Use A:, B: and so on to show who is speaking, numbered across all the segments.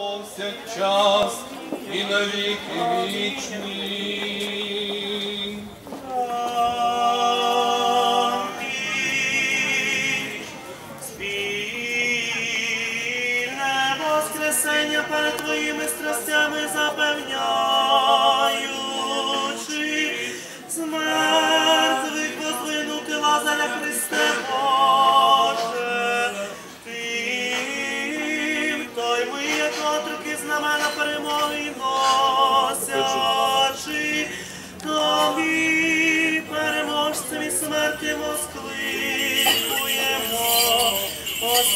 A: повсякчас і на віки вічні.
B: Спільне воскресення перед твоїми страстями запевняючи,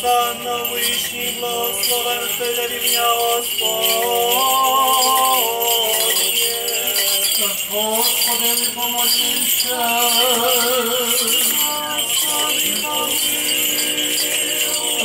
B: Останна вишній благословен Теля рівня Господнє.
C: Господи, ми помолімся.
B: Господи, помилуй.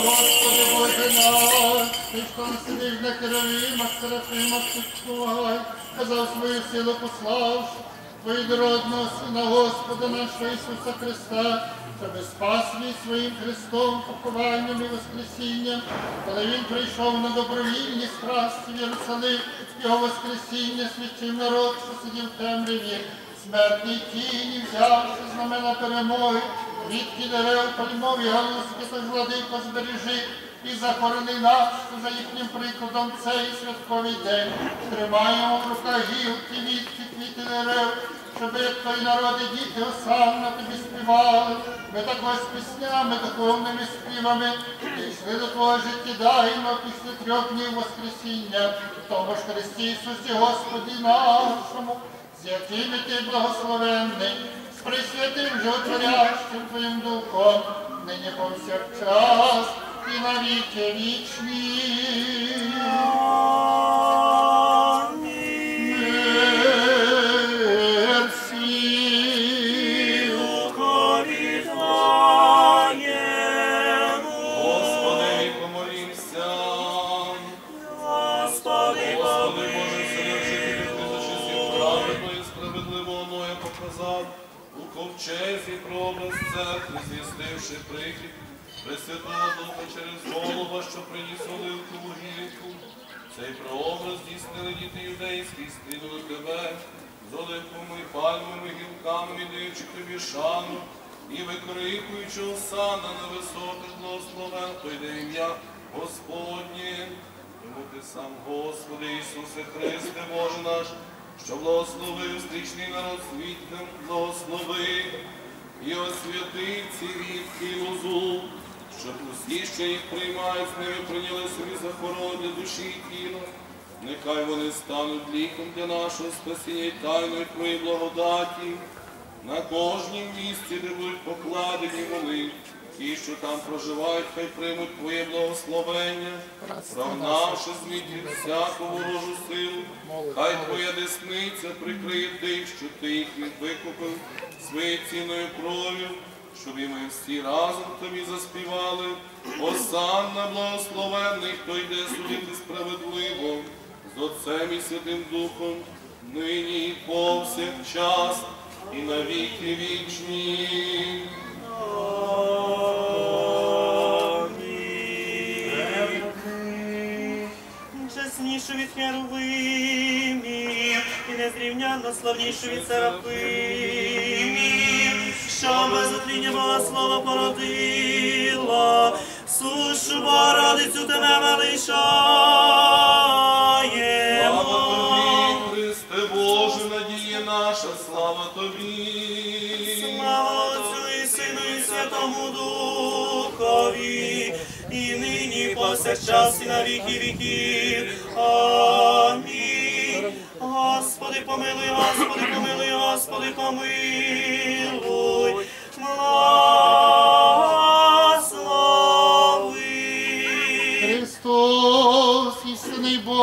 C: Господи, Боже наш, ти що сидиш на керовимах, серафимах, співай, казав свою силу пославши, Твоєдородного Сина Господа нашого Ісуса Христа, щоб спас свій своїм Христом, похованням і Воскресінням, коли Він прийшов на добровільні страсті в Єрусалим, Його Воскресіння свідчив народ, що сидів в темряві, смертній тіні, взявши знамена перемоги, Відки дерев пальмові галузки та владико збережи і захорони нас за їхнім прикладом цей святковий день. Тримаємо в руках гілки, відки, квіти дерев, щоб як той народ і діти осанна тобі співали. Ми також з піснями, духовними співами дійшли до твого життєдайного після трьох днів Воскресіння, в тому ж Христі Ісусі Господі нашому, з якими ти благословенний з присвятим животворящим Твоїм Духом, нині повсякчас і на віки вічні.
A: Показав у ковчезі прообраз церкви, звістивши прихід Пресвятого Духа через голова, що приніс оливкову гілку. Цей прообраз здійснили діти юдейські, стрінули тебе з оливковими і пальмовими гілками, віддаючи тобі шану і викрикуючи осана на високих благословен, то йде ім'я Господнє. Тому ти сам, Господи Ісусе Христе, Боже наш, що благословив стрічний народ світним, благослови і освятив ці рідкі лозу, щоб усі, що їх приймають, з ними прийняли собі захорону душі і тіла. Нехай вони стануть ліком для нашого спасіння і тайною Твоєї благодаті. На кожнім місці, де будуть покладені вони, ті, що там проживають, хай приймуть Твоє благословення, равнавши зміт від всяку ворожу силу, хай Твоя десниця прикриє тих, що Ти їх викупив своєю цінною кров'ю, щоб і ми всі разом Тобі заспівали. Осанна благословенний, хто йде судити справедливо, з Отцем і Святим Духом, нині і повсякчас, і на віки вічні.
B: Чеснішу від херувимів і незрівнянно славнішу від серафимів, що без утління Бога слова породила, сушу Богородицю тебе величаємо.
A: Слава тобі, Христе Боже, надія наша, слава тобі.
B: Слава Отцю і Сину і Святому Духові, і нині, і повсякчас, і на віки віків. Амінь. Господи, помилуй, Господи, помилуй, Господи, помилуй.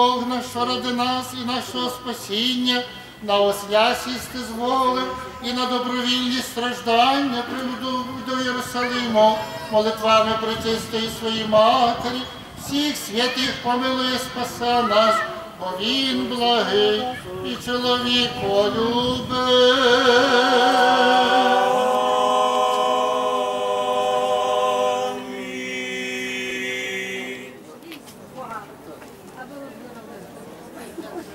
C: Бог що ради нас і нашого спасіння, на осля сісти зволив і на добровільні страждання приведу до Єрусалиму, молитвами причистої своїй матері, всіх святих помилує, спасе нас, бо він благий і чоловік полюбив.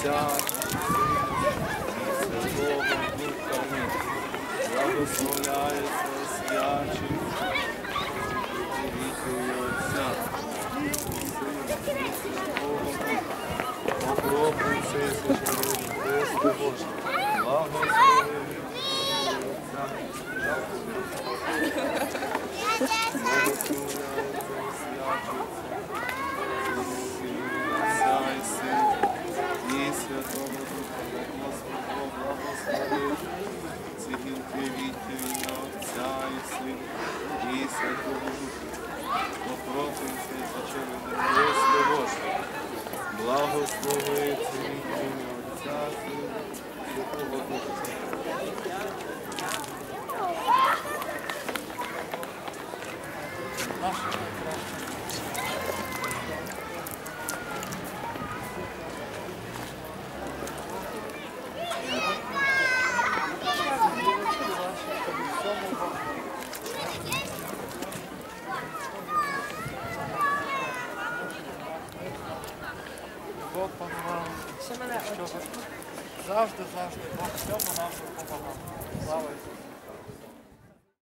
A: Отця і Святого Духа. Благословляється свячий. Вікою Отця. і Сина і Святого Духа. Покровтеся, Христе Боже. Благослови. Благослови це ім'я Отця і Святого Духа.
D: Бог панував, щоб завжди, завжди Бог всьому нам допомагав. Слава